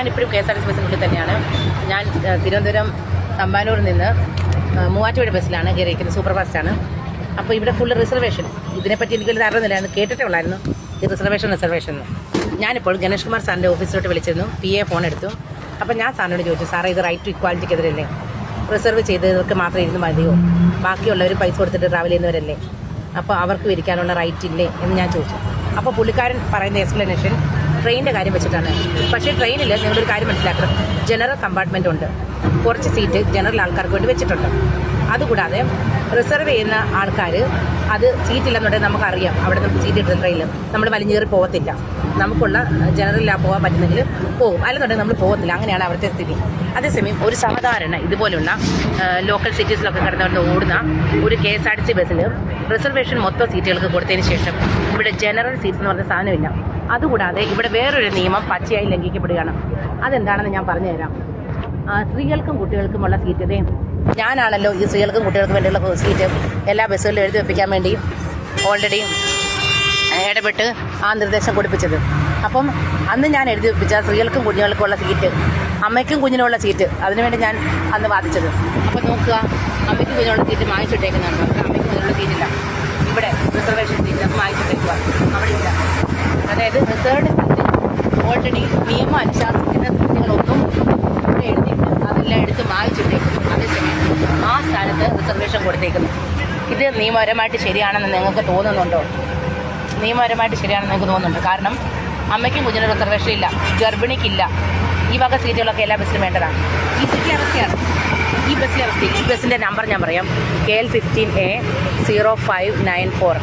ഞാനിപ്പോഴും K S R T C ബസ്സിനുള്ളിൽ തന്നെയാണ്. ഞാൻ തിരുവനന്തപുരം തമ്പാനൂരിൽ നിന്ന് മൂവാറ്റുപുഴ ബസ്സിലാണ് കയറിയിരിക്കുന്നത്. സൂപ്പർ ഫാസ്റ്റാണ് അപ്പോൾ ഇവിടെ ഫുൾ റിസർവേഷൻ ഇതിനെപ്പറ്റി എനിക്ക് വലിയ അറിയുന്നില്ലായിരുന്നു കേട്ടിട്ടേ ഉള്ളായിരുന്നു. ഈ റിസർവേഷൻ റിസർവേഷൻ എന്ന്. ഞാനിപ്പോൾ ഗണേഷ് കുമാർ സാറിന്റെ ഓഫീസിലോട്ട് വിളിച്ചിരുന്നു. പി എ ഫോൺ എടുത്തു. അപ്പോൾ ഞാൻ സാറിനോട് ചോദിച്ചു സാറേ ഇത് റൈറ്റ് ടു ഇക്വാലിറ്റിക്കെതിരല്ലേ റിസർവ് ചെയ്തവർക്ക് മാത്രം ഇരുന്ന് മതിയോ? ബാക്കിയുള്ളവർ പൈസ കൊടുത്തിട്ട് ട്രാവൽ ചെയ്യുന്നവരല്ലേ? അപ്പോൾ അവർക്ക് വിരിക്കാനുള്ള റൈറ്റ് ഇല്ലേ? എന്ന് ഞാൻ ചോദിച്ചു. അപ്പോൾ പുള്ളിക്കാരൻ പറയുന്ന എക്സ്പ്ലനേഷൻ ട്രെയിനിന്റെ കാര്യം വെച്ചിട്ടാണ്. പക്ഷേ ട്രെയിനിൽ നിങ്ങളൊരു കാര്യം മനസ്സിലാക്കണം. ജനറൽ കമ്പാർട്ട്മെന്റ് ഉണ്ട്. കുറച്ച് സീറ്റ് ജനറൽ ആൾക്കാർക്ക് വേണ്ടി വെച്ചിട്ടുണ്ട്. അതുകൂടാതെ റിസർവ് ചെയ്യുന്ന ആൾക്കാർ അത് സീറ്റ് ഇല്ലെന്നുണ്ടെങ്കിൽ നമുക്കറിയാം. അവിടെ നമുക്ക് സീറ്റ് കിട്ടുന്ന ട്രെയിനിൽ നമ്മൾ വലിഞ്ഞേറി പോകത്തില്ല നമുക്കുള്ള ജനറലിലാണ് പോകാൻ പറ്റുന്നെങ്കിൽ പോകും. അല്ലെന്നുണ്ടെങ്കിൽ നമ്മൾ പോകത്തില്ല അങ്ങനെയാണ് അവിടുത്തെ സ്ഥിതി. അതേസമയം ഒരു സാധാരണ ഇതുപോലുള്ള ലോക്കൽ സിറ്റീസിലൊക്കെ കിടന്നുകൊണ്ട് ഓടുന്ന ഒരു K S R T C ബസ്സിൽ റിസർവേഷൻ മൊത്തം സീറ്റുകൾക്ക് കൊടുത്തതിന് ശേഷം ഇവിടെ ജനറൽ സീറ്റ്സ് എന്ന് പറഞ്ഞ സാധനമില്ല. അതുകൂടാതെ ഇവിടെ വേറൊരു നിയമം പച്ചയായി ലംഘിക്കപ്പെടുകയാണ്. അതെന്താണെന്ന് ഞാൻ പറഞ്ഞുതരാം. സ്ത്രീകൾക്കും കുട്ടികൾക്കുമുള്ള സീറ്റ് ഇതേ. ഞാനാണല്ലോ ഈ സ്ത്രീകൾക്കും കുട്ടികൾക്കും വേണ്ടിയുള്ള സീറ്റ് എല്ലാ ബസ്സുകളിലും എഴുതി വെപ്പിക്കാൻ വേണ്ടി ഓൾറെഡി ഇടപെട്ട് ആ നിർദ്ദേശം കൊടുപ്പിച്ചത്. അപ്പം അന്ന് ഞാൻ എഴുതി വെപ്പിച്ച സ്ത്രീകൾക്കും കുഞ്ഞുങ്ങൾക്കുമുള്ള സീറ്റ് അമ്മയ്ക്കും കുഞ്ഞിനുമുള്ള സീറ്റ് അതിനുവേണ്ടി ഞാൻ അന്ന് വാദിച്ചത്. അപ്പം നോക്കുക അമ്മയ്ക്കും കുഞ്ഞിനുള്ള സീറ്റ് വാങ്ങിച്ചിട്ടേക്കുന്നുണ്ട് അമ്മയ്ക്കും കുഞ്ഞിനുള്ള സീറ്റില്ല. ഇവിടെ റിസർവേഷൻ സീറ്റ് വാങ്ങിച്ചിട്ടേക്കുക അവിടെ ഇല്ല. അതായത് റിസർവ്ഡ് സീറ്റ് ഓൾറെഡി നിയമം അനുശാസിക്കുന്ന സീറ്റുകളൊന്നും എഴുതിയിട്ട് അതെല്ലാം എടുത്ത് വായിച്ചിട്ടേക്കും അതേസമയം ആ സ്ഥാനത്ത് റിസർവേഷൻ കൊടുത്തേക്കുന്നു. ഇത് നിയമപരമായിട്ട് ശരിയാണെന്ന് നിങ്ങൾക്ക് തോന്നുന്നുണ്ടോ? നിയമപരമായിട്ട് ശരിയാണെന്ന് നിങ്ങൾക്ക് തോന്നുന്നുണ്ട്? കാരണം അമ്മയ്ക്കും കുഞ്ഞിനും റിസർവേഷൻ ഇല്ല. ഗർഭിണിക്കില്ല. ഈ വക സീറ്റുകളൊക്കെ എല്ലാ ബസ്സിലും വേണ്ടതാണ്. ഈ സിറ്റി അവസ്ഥയാണ്. ഈ ബസ്സിലെ അവസ്ഥ. ഈ ബസ്സിന്റെ നമ്പർ ഞാൻ പറയാം. K L fifteen A zero five nine four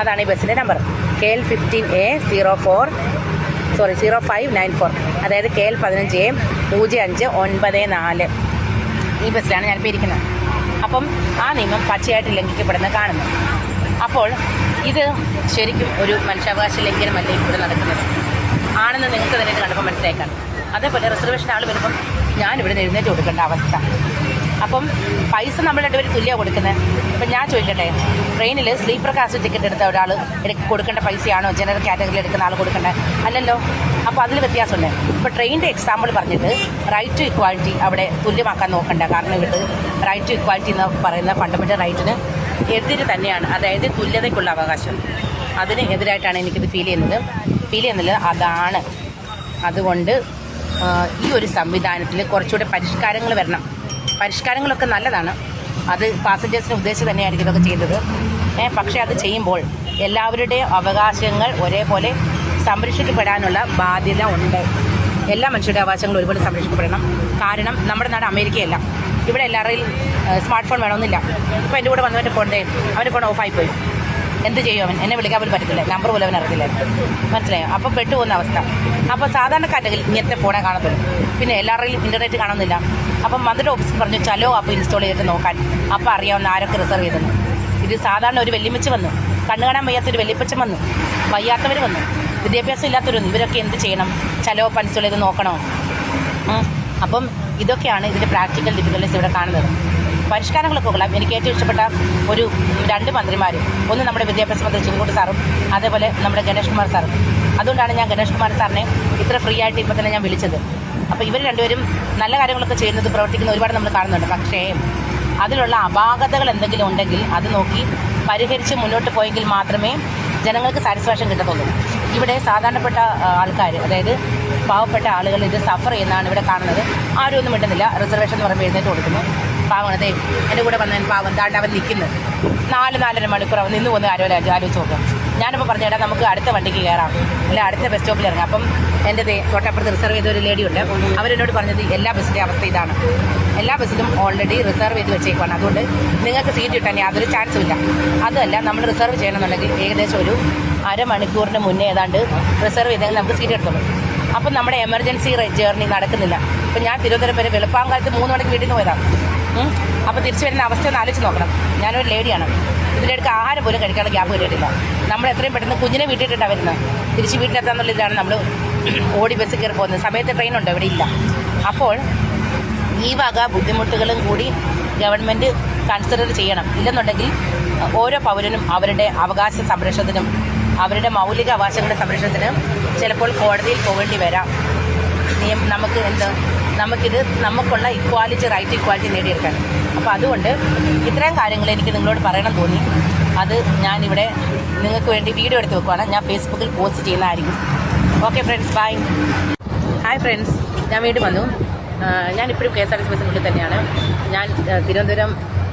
അതാണ് ഈ ബസ്സിന്റെ number. K L fifteen A zero four sorry zero five nine four അതായത് കെ എൽ പതിനഞ്ച് എ പൂജ്യം അഞ്ച് ഒൻപത് നാല്. ഈ ബസ്സിലാണ് ഞാനിപ്പോൾ ഇരിക്കുന്നത്. അപ്പം ആ നിയമം പച്ചയായിട്ട് ലംഘിക്കപ്പെടുന്ന കാണുന്നു. അപ്പോൾ ഇത് ശരിക്കും ഒരു മനുഷ്യാവകാശ ലംഘനമല്ലേ ഇവിടെ നടക്കുന്നത്? ആണെന്ന് നിങ്ങൾക്ക് തന്നെ കണ്ടപ്പോൾ മനസ്സിലാക്കാം അതേപോലെ റിസർവേഷൻ ആൾ വരുമ്പം ഞാനിവിടെ എഴുന്നേറ്റ് കൊടുക്കേണ്ട അവസ്ഥ. അപ്പം പൈസ നമ്മൾ രണ്ടുപേരും തുല്യ കൊടുക്കുന്നത് അപ്പം ഞാൻ ചോദിക്കട്ടെ ട്രെയിനിൽ സ്ലീപ്പർ ക്ലാസ് ടിക്കറ്റ് എടുത്ത ഒരാൾ കൊടുക്കേണ്ട പൈസയാണോ? ജനറൽ കാറ്റഗറിയിൽ എടുക്കുന്ന ആൾ കൊടുക്കേണ്ടത് അല്ലല്ലോ. അപ്പോൾ അതിൽ വ്യത്യാസമുണ്ട്. ഇപ്പോൾ ട്രെയിനിന്റെ എക്സാമ്പിൾ പറഞ്ഞിട്ട് റൈറ്റ് ടു ഇക്വാലിറ്റി അവിടെ തുല്യമാക്കാൻ നോക്കണ്ട. കാരണം ഇവിടെ റൈറ്റ് ടു ഇക്വാലിറ്റി എന്ന് പറയുന്ന ഫണ്ടമെന്റൽ റൈറ്റിന് എതിര് തന്നെയാണ്. അതായത് തുല്യതയ്ക്കുള്ള അവകാശം. അതിന് എതിരായിട്ടാണ് എനിക്കിത് ഫീൽ ചെയ്യുന്നത്. ഫീൽ ചെയ്യുന്നത് അതാണ്. അതുകൊണ്ട് ഈ ഒരു സംവിധാനത്തിൽ കുറച്ചുകൂടെ പരിഷ്കാരങ്ങൾ വരണം. പരിഷ്കാരങ്ങളൊക്കെ നല്ലതാണ്. അത് പാസഞ്ചേഴ്സിന് ഉദ്ദേശിച്ച് തന്നെയായിരിക്കും ഇതൊക്കെ ചെയ്തത്. പക്ഷേ അത് ചെയ്യുമ്പോൾ എല്ലാവരുടെയും അവകാശങ്ങൾ ഒരേപോലെ സംരക്ഷിക്കപ്പെടാനുള്ള ബാധ്യത ഉണ്ട്. എല്ലാ മനുഷ്യരുടെ അവകാശങ്ങളും ഒരുപോലെ സംരക്ഷിക്കപ്പെടണം. കാരണം നമ്മുടെ നാട് അമേരിക്കയല്ല. ഇവിടെ എല്ലാവരുടെയും സ്മാർട്ട് ഫോൺ വേണമെന്നില്ല. ഇപ്പോൾ എന്റെ കൂടെ വന്നവന്റെ ഫോണിന്റെ അവന്റെ ഫോൺ ഓഫായി പോയി. എന്ത് ചെയ്യും അവൻ? എന്നെ വിളിക്കാൻ പോലും പറ്റത്തില്ല. നമ്പർ പോലും അവൻ അറിയില്ലായിരുന്നു മനസ്സിലായോ? അപ്പോൾ പെട്ടുപോകുന്ന അവസ്ഥ. അപ്പോൾ സാധാരണക്കാരുടെ ഇങ്ങനത്തെ ഫോണേ കാണത്തുള്ളൂ. പിന്നെ എല്ലാവരുടെയും ഇന്റർനെറ്റ് കാണുന്നില്ല. അപ്പം മന്ത്രിയുടെ ഓഫീസിൽ പറഞ്ഞു ചലോ അപ്പോൾ ഇൻസ്റ്റാൾ ചെയ്തിട്ട് നോക്കാൻ. അപ്പോൾ അറിയാവുന്ന ആരൊക്കെ റിസർവ് ചെയ്തെന്ന് ഇത് സാധാരണ ഒരു വെല്ലുമിച്ച് വന്നു. കണ്ണു കാണാൻ വയ്യാത്തൊരു വെല്ലിപ്പച്ചൻ വന്നു. വയ്യാത്തവർ വന്നു. വിദ്യാഭ്യാസം ഇല്ലാത്തവരും ഇവരൊക്കെ എന്ത് ചെയ്യണം? ചലോ പൻസുകൾ ചെയ്ത് നോക്കണോ? അപ്പം ഇതൊക്കെയാണ് ഇതിന്റെ പ്രാക്ടിക്കൽ ഡിഫിക്കൽസ് ഇവിടെ കാണുന്നത്. പരിഷ്കാരങ്ങളൊക്കെ കൊള്ളാം. എനിക്ക് ഏറ്റവും ഇഷ്ടപ്പെട്ട ഒരു രണ്ട് മന്ത്രിമാർ ഒന്ന് നമ്മുടെ വിദ്യാഭ്യാസ മന്ത്രി ചിരിക്കുട്ടി സാറും അതേപോലെ നമ്മുടെ ഗണേഷ് കുമാർ സാറും. അതുകൊണ്ടാണ് ഞാൻ ഗണേഷ് കുമാർ സാറിനെ ഇത്ര ഫ്രീ ആയിട്ട് ഇപ്പോൾ തന്നെ ഞാൻ വിളിച്ചത്. അപ്പോൾ ഇവർ രണ്ടുപേരും നല്ല കാര്യങ്ങളൊക്കെ ചെയ്യുന്നത് പ്രവർത്തിക്കുന്ന ഒരുപാട് നമ്മൾ കാണുന്നുണ്ട്. പക്ഷേ അതിലുള്ള അപാകതകൾ എന്തെങ്കിലും ഉണ്ടെങ്കിൽ അത് നോക്കി പരിഹരിച്ച് മുന്നോട്ട് പോയെങ്കിൽ മാത്രമേ ജനങ്ങൾക്ക് സാറ്റിസ്ഫാക്ഷൻ കിട്ടത്തുള്ളൂ. ഇവിടെ സാധാരണപ്പെട്ട ആൾക്കാർ അതായത് പാവപ്പെട്ട ആളുകൾ ഇത് സഫർ ചെയ്യുന്നതാണ് ഇവിടെ കാണുന്നത്. ആരും ഒന്നും മിണ്ടുന്നില്ല. റിസർവേഷൻ എന്ന് പറയുമ്പോൾ എഴുന്നേറ്റ് കൊടുക്കുന്നു. പാവം അതെ എന്റെ കൂടെ വന്നവൻ പാവം. താണ്ട് അവൻ നിൽക്കുന്നത്. നാല് നാലര മണിക്കൂർ അവൻ നിന്ന് പോകുന്ന ആരോ ആലോചിച്ച് നോക്കാം. ഞാനിപ്പോൾ പറഞ്ഞു ചേട്ടാ നമുക്ക് അടുത്ത വണ്ടിക്ക് കയറാം അല്ല അടുത്ത ബസ് സ്റ്റോപ്പിൽ ഇറങ്ങാം. അപ്പം എന്റെ ദേ തൊട്ടപ്പുറത്ത് റിസർവ് ചെയ്ത ഒരു ലേഡിയുണ്ട് അവരെന്നോട് പറഞ്ഞത് എല്ലാ ബസ്സിന്റെ അവസ്ഥ ഇതാണ്. എല്ലാ ബസ്സിലും ഓൾറെഡി റിസർവ് ചെയ്ത് വെച്ചേക്കുവാണ്. അതുകൊണ്ട് നിങ്ങൾക്ക് സീറ്റ് കിട്ടാൻ യാതൊരു ചാൻസും ഇല്ല. അതല്ല നമ്മൾ റിസർവ് ചെയ്യണമെന്നുണ്ടെങ്കിൽ ഏകദേശം ഒരു അരമണിക്കൂറിന് മുന്നേ ഏതാണ്ട് റിസർവ് ചെയ്തെങ്കിൽ നമുക്ക് സീറ്റ് എടുത്തുള്ളൂ അപ്പം നമ്മുടെ എമർജൻസി ജേർണി നടക്കുന്നില്ല. അപ്പം ഞാൻ തിരുവനന്തപുരം വരെ വെളുപ്പാങ്കാലത്ത് മൂന്ന് മണിക്ക് വീട്ടിൽ നിന്ന് പോയതാണ് അപ്പോൾ തിരിച്ചു വരുന്ന അവസ്ഥ ഒന്ന് ആലോചിച്ച് നോക്കണം. ഞാനൊരു ലേഡിയാണ്. ഇതിലെടുക്ക് ആഹാരം പോലും കഴിക്കാനുള്ള ഗ്യാപ്പ് കിട്ടിയിട്ടില്ല. നമ്മൾ എത്രയും പെട്ടെന്ന് കുഞ്ഞിനെ വീട്ടിട്ടിട്ടാണ് വരുന്നത് തിരിച്ച് വീട്ടിലെത്താന്നുള്ള ഇതാണ് നമ്മൾ ഓടി ബസ് കയറി പോകുന്നത്. സമയത്ത് ട്രെയിനുണ്ട് ഇവിടെ ഇല്ല. അപ്പോൾ ഈ വക ബുദ്ധിമുട്ടുകളും കൂടി ഗവൺമെന്റ് കൺസിഡർ ചെയ്യണം. ഇല്ലെന്നുണ്ടെങ്കിൽ ഓരോ പൗരനും അവരുടെ അവകാശ സംരക്ഷണത്തിനും അവരുടെ മൗലിക അവകാശങ്ങളുടെ സംരക്ഷണത്തിനും ചിലപ്പോൾ കോടതിയിൽ പോകേണ്ടി വരാം. നമുക്ക് എന്ത് നമുക്കിത് നമുക്കുള്ള ഇക്വാലിറ്റി റൈറ്റ് ഇക്വാലിറ്റി നേടിയെടുക്കാൻ. അപ്പോൾ അതുകൊണ്ട് ഇത്രയും കാര്യങ്ങൾ എനിക്ക് നിങ്ങളോട് പറയണം തോന്നി. അത് ഞാനിവിടെ നിങ്ങൾക്ക് വേണ്ടി വീഡിയോ എടുത്ത് വെക്കുവാണ്. ഞാൻ ഫേസ്ബുക്കിൽ പോസ്റ്റ് ചെയ്യുന്നതായിരിക്കും. Okay friends bye hi friends ഞാൻ വീണ്ടും വന്നു. ഞാനിപ്പോഴും K S R T C ബസ്സിനുള്ളിൽ തന്നെയാണ്. ഞാൻ തിരുവനന്തപുരം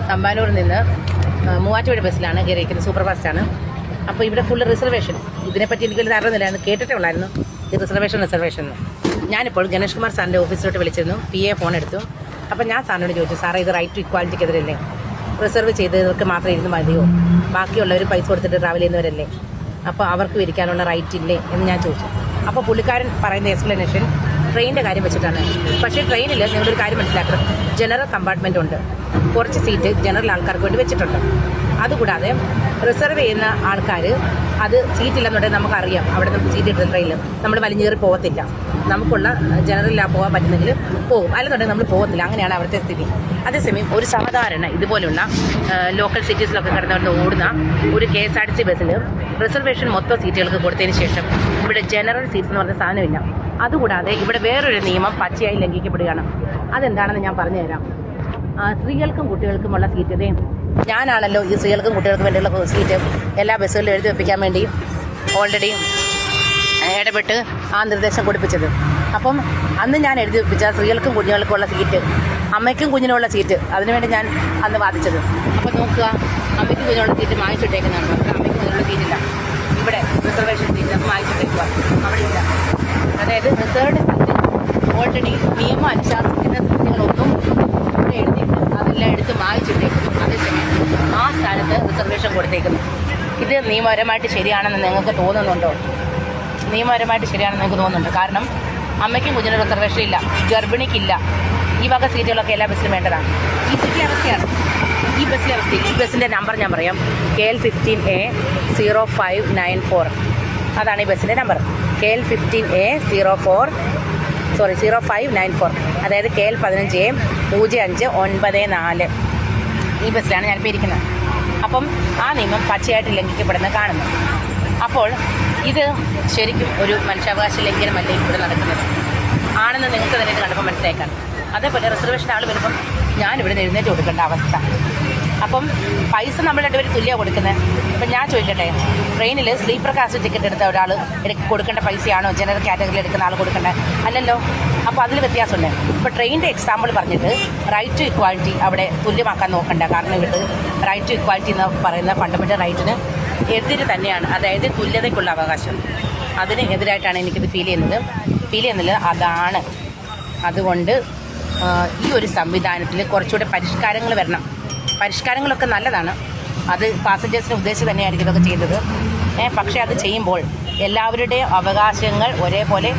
തമ്പാനൂരിൽ നിന്ന് മൂവാറ്റുപുഴ ബസ്സിലാണ് കയറിയിരിക്കുന്നത്. സൂപ്പർ ഫാസ്റ്റാണ് അപ്പോൾ ഇവിടെ ഫുൾ റിസർവേഷൻ ഇതിനെപ്പറ്റി എനിക്ക് ധാരണ അറിയുന്നില്ലായിരുന്നു കേട്ടിട്ടേ ഉള്ളായിരുന്നു. ഈ റിസർവേഷൻ റിസർവേഷൻ എന്ന് ഞാനിപ്പോൾ ഗണേഷ് കുമാർ സാറിന്റെ ഓഫീസിലോട്ട് വിളിച്ചിരുന്നു. പി എ ഫോൺ എടുത്തു. അപ്പോൾ ഞാൻ സാറിനോട് ചോദിച്ചു സാറേ ഇത് റൈറ്റ് ടു ഇക്വാലിറ്റിക്കെതിരല്ലേ റിസർവ് ചെയ്തവർക്ക് മാത്രം ഇരുന്ന് മതിയോ? ബാക്കിയുള്ളവർ പൈസ കൊടുത്തിട്ട് ട്രാവൽ ചെയ്യുന്നവരല്ലേ? അപ്പോൾ അവർക്ക് ഇരിക്കാനുള്ള റൈറ്റ് ഇല്ലേ? എന്ന് ഞാൻ ചോദിച്ചു. അപ്പോൾ പുള്ളിക്കാരൻ പറയുന്ന എക്സ്പ്ലനേഷൻ ട്രെയിനിന്റെ കാര്യം വെച്ചിട്ടാണ്. പക്ഷേ ട്രെയിനിൽ നിങ്ങളൊരു കാര്യം മനസ്സിലാക്കണം. ജനറൽ കമ്പാർട്ട്മെന്റ് ഉണ്ട്. കുറച്ച് സീറ്റ് ജനറൽ ആൾക്കാർക്ക് വേണ്ടി വെച്ചിട്ടുണ്ട്. അതുകൂടാതെ റിസർവ് ചെയ്യുന്ന ആൾക്കാർ അത് സീറ്റ് ഇല്ലെന്നുണ്ടെങ്കിൽ നമുക്കറിയാം. അവിടെ നമുക്ക് സീറ്റ് കിട്ടുന്ന ട്രെയിനിൽ നമ്മൾ വലിഞ്ഞേറി പോകത്തില്ല. നമുക്കുള്ള ജനറലിലാണ് പോകാൻ പറ്റുന്നെങ്കിൽ പോകും. അല്ലെന്നുണ്ടെങ്കിൽ നമ്മൾ പോകത്തില്ല. അങ്ങനെയാണ് അവിടുത്തെ സ്ഥിതി. അതേസമയം ഒരു സാധാരണ ഇതുപോലുള്ള ലോക്കൽ സിറ്റീസിലൊക്കെ കിടന്നുകൊണ്ട് ഓടുന്ന ഒരു K S R T C ബസ്സിൽ റിസർവേഷൻ മൊത്തം സീറ്റുകൾക്ക് കൊടുത്തതിന് ശേഷം ഇവിടെ ജനറൽ സീറ്റ്സ് എന്ന് പറഞ്ഞ സാധനമില്ല. അതുകൂടാതെ ഇവിടെ വേറൊരു നിയമം പച്ചയായി ലംഘിക്കപ്പെടുകയാണ്. അതെന്താണെന്ന് ഞാൻ പറഞ്ഞുതരാം. സ്ത്രീകൾക്കും കുട്ടികൾക്കുമുള്ള സീറ്റ് ഞാനാണല്ലോ ഈ സ്ത്രീകൾക്കും കുട്ടികൾക്കും വേണ്ടിയുള്ള സീറ്റ് എല്ലാ ബസ്സുകളിലും എഴുതി വെപ്പിക്കാൻ വേണ്ടി ഓൾറെഡി ഇടപെട്ട് ആ നിർദ്ദേശം കൊടുപ്പിച്ചത്. അപ്പം അന്ന് ഞാൻ എഴുതി വെപ്പിച്ച സ്ത്രീകൾക്കും കുഞ്ഞുങ്ങൾക്കുമുള്ള സീറ്റ് അമ്മയ്ക്കും കുഞ്ഞിനുമുള്ള സീറ്റ് അതിനുവേണ്ടി ഞാൻ അന്ന് വാദിച്ചത്. അപ്പം നോക്കുക അമ്മയ്ക്കും കുഞ്ഞിനുള്ള സീറ്റ് വാങ്ങിച്ചിട്ടേക്കുന്നതാണ് പക്ഷേ അമ്മയ്ക്കും കുഞ്ഞിനുള്ള സീറ്റില്ല ഇവിടെ റിസർവേഷൻ സീറ്റ് അത് വാങ്ങിച്ചിട്ടേക്കുക അവിടെ ഇല്ല. അതായത് റിസർവ്ഡ് ഓൾറെഡി നിയമം അനുശാസിക്കുന്ന സീറ്റുകളൊന്നും ഇവിടെ എഴുതിയിട്ട് അതെല്ലാം എടുത്ത് വാങ്ങിച്ചിട്ടേക്കുന്നു അതേസമയം ആ സ്ഥാനത്ത് റിസർവേഷൻ കൊടുത്തേക്കുന്നു. ഇത് നിയമപരമായിട്ട് ശരിയാണെന്ന് നിങ്ങൾക്ക് തോന്നുന്നുണ്ടോ? നിയമപരമായിട്ട് ശരിയാണെന്ന് നിങ്ങൾക്ക് തോന്നുന്നുണ്ട്? കാരണം അമ്മയ്ക്കും കുഞ്ഞിനും റിസർവേഷൻ ഇല്ല ഗർഭിണിക്കില്ല. ഈ വക സീറ്റുകളൊക്കെ എല്ലാ ബസ്സിലും വേണ്ടതാണ്. ഈ സിറ്റി അവസ്ഥയാണ്. ഈ ബസ്സിലെ അവസ്ഥ. ഈ ബസ്സിന്റെ നമ്പർ ഞാൻ പറയാം. K L fifteen A zero five nine four അതാണ് ഈ ബസ്സിന്റെ number K L fifteen A zero four sorry zero five nine four അതായത് കെ എൽ പതിനഞ്ച് എ പൂജ്യം അഞ്ച് ഒൻപത് നാല്. ഈ ബസ്സിലാണ് ഞാനിപ്പോൾ ഇരിക്കുന്നത്. അപ്പം ആ നിയമം പച്ചയായിട്ട് ലംഘിക്കപ്പെടുന്ന കാണുന്നു. അപ്പോൾ ഇത് ശരിക്കും ഒരു മനുഷ്യാവകാശ ലംഘനമല്ലേ ഇവിടെ നടക്കുന്നത്? ആണെന്ന് നിങ്ങൾക്ക് തന്നെ കണ്ടപ്പോൾ മനസ്സിലാക്കാൻ അതേപോലെ റിസർവേഷൻ ആൾ വരുമ്പം ഞാനിവിടെ എഴുന്നേറ്റ് കൊടുക്കേണ്ട അവസ്ഥ. അപ്പം പൈസ നമ്മൾ രണ്ടുപേരും തുല്യമാണ് കൊടുക്കുന്നത് അപ്പം ഞാൻ ചോദിക്കട്ടെ ട്രെയിനിൽ സ്ലീപ്പർ കാസ്റ്റ് ടിക്കറ്റ് എടുത്ത ഒരാൾ കൊടുക്കേണ്ട പൈസയാണോ? ജനറൽ കാറ്റഗറിയിൽ എടുക്കുന്ന ആൾ കൊടുക്കേണ്ടത് അല്ലല്ലോ. അപ്പോൾ അതിൽ വ്യത്യാസമുണ്ട്. ഇപ്പോൾ ട്രെയിനിന്റെ എക്സാമ്പിൾ പറഞ്ഞിട്ട് റൈറ്റ് ടു ഇക്വാലിറ്റി അവിടെ തുല്യമാക്കാൻ നോക്കണ്ട. കാരണം ഇവിടെ റൈറ്റ് ടു ഇക്വാലിറ്റി എന്ന് പറയുന്ന ഫണ്ടമെന്റൽ റൈറ്റിന് എതിര് തന്നെയാണ്. അതായത് തുല്യതയ്ക്കുള്ള അവകാശം. അതിന് എതിരായിട്ടാണ് എനിക്കിത് ഫീൽ ചെയ്യുന്നത്. ഫീൽ ചെയ്യുന്നത് അതാണ്. അതുകൊണ്ട് ഈ ഒരു സംവിധാനത്തിൽ കുറച്ചുകൂടെ പരിഷ്കാരങ്ങൾ വരണം. പരിഷ്കാരങ്ങളൊക്കെ നല്ലതാണ്. അത് പാസഞ്ചേഴ്സിന് ഉദ്ദേശിച്ച് തന്നെയായിരിക്കും ഇതൊക്കെ ചെയ്തത്. പക്ഷേ അത് ചെയ്യുമ്പോൾ എല്ലാവരുടെയും അവകാശങ്ങൾ ഒരേപോലെ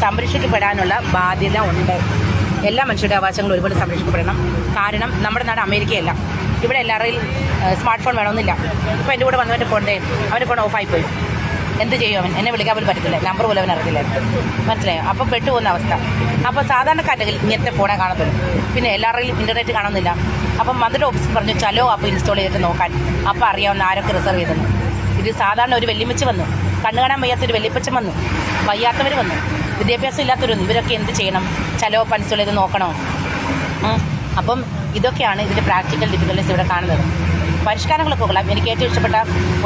സംരക്ഷിക്കപ്പെടാനുള്ള ബാധ്യത ഉണ്ട്. എല്ലാ മനുഷ്യരുടെ അവകാശങ്ങളും ഒരുപോലെ സംരക്ഷിക്കപ്പെടണം. കാരണം നമ്മുടെ നാട് അമേരിക്കയല്ല. ഇവിടെ എല്ലാവരുടെയും സ്മാർട്ട് ഫോൺ വേണമെന്നില്ല. ഇപ്പോൾ എന്റെ കൂടെ വന്നവന്റെ ഫോണിന്റെ അവന്റെ ഫോൺ ഓഫായി പോയി. എന്ത് ചെയ്യും അവൻ? എന്നെ വിളിക്കാൻ പോലും പറ്റത്തില്ല. നമ്പർ പോലും അവൻ അറിയില്ല. മനസ്സിലായോ? അപ്പോൾ പെട്ടുപോകുന്ന അവസ്ഥ. അപ്പോൾ സാധാരണക്കാരെങ്കിൽ ഇങ്ങനത്തെ ഫോണേ കാണത്തുള്ളൂ. പിന്നെ എല്ലാവരുടെയും ഇന്റർനെറ്റ് കാണുന്നില്ല. അപ്പം മന്ത്രിയുടെ ഓഫീസിൽ പറഞ്ഞു ചലോ അപ്പോൾ ഇൻസ്റ്റാൾ ചെയ്തിട്ട് നോക്കാൻ. അപ്പോൾ അറിയാവുന്ന ആരൊക്കെ റിസർവ് ചെയ്തെന്ന് ഇത് സാധാരണ ഒരു വെല്ലുമിച്ച് വന്നു. കണ്ണു കാണാൻ വയ്യാത്തൊരു വെല്ലിപ്പച്ചൻ വന്നു. വയ്യാത്തവർ വന്നു. വിദ്യാഭ്യാസം ഇല്ലാത്തവരും ഇവരൊക്കെ എന്ത് ചെയ്യണം? ചലോ ഇൻസ്റ്റാൾ ചെയ്ത് നോക്കണോ. അപ്പം ഇതൊക്കെയാണ് ഇതിന്റെ പ്രാക്ടിക്കൽ ഡിഫിക്കൽറ്റീസ് ഇവിടെ കാണുന്നത്. പരിഷ്കാരങ്ങളൊക്കെ കൊള്ളാം. എനിക്ക് ഏറ്റവും ഇഷ്ടപ്പെട്ട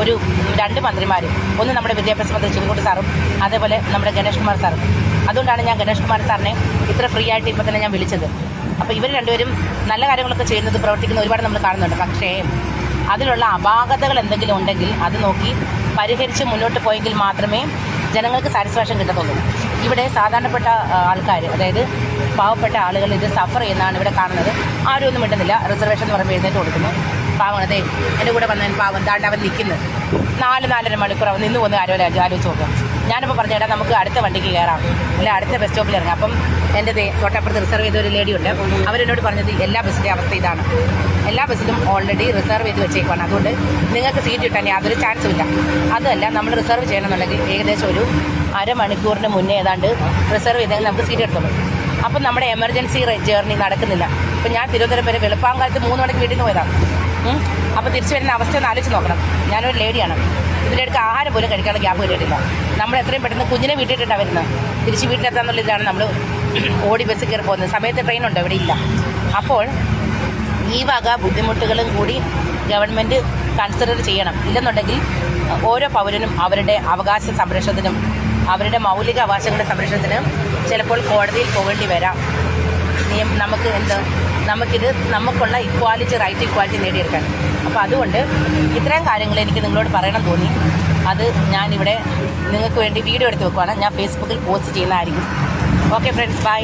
ഒരു രണ്ട് മന്ത്രിമാർ ഒന്ന് നമ്മുടെ വിദ്യാഭ്യാസ മന്ത്രി ചിരിക്കുട്ടി സാറും അതേപോലെ നമ്മുടെ ഗണേഷ് കുമാർ സാറും. അതുകൊണ്ടാണ് ഞാൻ ഗണേഷ് കുമാർ സാറിനെ ഇത്ര ഫ്രീ ആയിട്ട് ഇപ്പോൾ തന്നെ ഞാൻ വിളിച്ചത്. അപ്പോൾ ഇവർ രണ്ടുപേരും നല്ല കാര്യങ്ങളൊക്കെ ചെയ്യുന്നത് പ്രവർത്തിക്കുന്ന ഒരുപാട് നമ്മൾ കാണുന്നുണ്ട്. പക്ഷേ അതിലുള്ള അപാകതകൾ എന്തെങ്കിലും ഉണ്ടെങ്കിൽ അത് നോക്കി പരിഹരിച്ച് മുന്നോട്ട് പോയെങ്കിൽ മാത്രമേ ജനങ്ങൾക്ക് സാറ്റിസ്ഫാക്ഷൻ കിട്ടത്തുള്ളൂ. ഇവിടെ സാധാരണപ്പെട്ട ആൾക്കാർ അതായത് പാവപ്പെട്ട ആളുകൾ ഇത് സഫർ ചെയ്യുന്നതാണ് ഇവിടെ കാണുന്നത്. ആരും ഒന്നും മിണ്ടുന്നില്ല. റിസർവേഷൻ എന്ന് പറയുമ്പോൾ എഴുന്നേറ്റ് കൊടുക്കുന്നു. പാവം അതെ എന്റെ കൂടെ വന്നതിന് പാവം. താണ്ട് അവൻ നിൽക്കുന്നത്. നാല് നാലര മണിക്കൂർ അവൻ നിന്ന് പോകുന്ന കാര്യം ആലോചിച്ച് നോക്കാം. ഞാനിപ്പോൾ പറഞ്ഞേടാ നമുക്ക് അടുത്ത വണ്ടിക്ക് കയറാം അല്ലെ അടുത്ത ബസ് സ്റ്റോപ്പിൽ ഇറങ്ങാം. അപ്പം എന്റെ തൊട്ടപ്പുറത്ത് റിസർവ് ചെയ്ത ഒരു ലേഡി ഉണ്ട്. അവരെന്നോട് പറഞ്ഞത് എല്ലാ ബസ്സിന്റെ അവസ്ഥ ഇതാണ്. എല്ലാ ബസ്സിലും ഓൾറെഡി റിസർവ് ചെയ്ത് വെച്ചേക്കുവാണ്. അതുകൊണ്ട് നിങ്ങൾക്ക് സീറ്റ് കിട്ടാൻ യാതൊരു ചാൻസും ഇല്ല. അതല്ല നമ്മൾ റിസർവ് ചെയ്യണമെന്നുണ്ടെങ്കിൽ ഏകദേശം ഒരു അരമണിക്കൂറിന് മുന്നേ ഏതാണ്ട് റിസർവ് ചെയ്തെങ്കിൽ നമുക്ക് സീറ്റ് കിട്ടുള്ളൂ അപ്പം നമ്മുടെ എമർജൻസി ജേർണി നടക്കുന്നില്ല. അപ്പം ഞാൻ തിരുവനന്തപുരം വരെ വെളുപ്പാങ്കാലത്ത് മൂന്ന് മണിക്ക് വീട്ടിൽ നിന്ന് പോയതാണ്. അപ്പോൾ തിരിച്ചു വരുന്ന അവസ്ഥ ഒന്ന് ആലോചിച്ച് നോക്കണം. ഞാനൊരു ലേഡിയാണ്. അടുത്ത് ആഹാരം പോലും കഴിക്കാനുള്ള ഗ്യാപ്പ് കിട്ടിയിട്ടില്ല. നമ്മൾ എത്രയും പെട്ടെന്ന് കുഞ്ഞിനെ വീട്ടിട്ടിട്ടാണ് വരുന്നത് തിരിച്ച് വീട്ടിലെത്താന്നുള്ള ഇതാണ് നമ്മൾ ഓടി ബസ് കയറി പോകുന്നത്. സമയത്ത് ട്രെയിൻ ഉണ്ടോ ഇവിടെ ഇല്ല. അപ്പോൾ ഈ വക ബുദ്ധിമുട്ടുകളും കൂടി ഗവൺമെന്റ് കൺസിഡർ ചെയ്യണം. ഇല്ലെന്നുണ്ടെങ്കിൽ ഓരോ പൗരനും അവരുടെ അവകാശ സംരക്ഷണത്തിനും അവരുടെ മൗലിക അവകാശങ്ങളുടെ സംരക്ഷണത്തിനും ചിലപ്പോൾ കോടതിയിൽ പോകേണ്ടി വരാം. നിയമം നമുക്ക് എന്ത്? നമുക്കിത് നമുക്കുള്ള ഇക്വാലിറ്റി റൈറ്റ് ഇക്വാലിറ്റി നേടിയെടുക്കാൻ. അപ്പോൾ അതുകൊണ്ട് ഇത്രയും കാര്യങ്ങൾ എനിക്ക് നിങ്ങളോട് പറയണം തോന്നി. അത് ഞാനിവിടെ നിങ്ങൾക്ക് വേണ്ടി വീഡിയോ എടുത്ത് വെക്കുവാണ്. ഞാൻ ഫേസ്ബുക്കിൽ പോസ്റ്റ് ചെയ്യുന്നതായിരിക്കും ഓക്കെ ഫ്രണ്ട്സ് ബൈ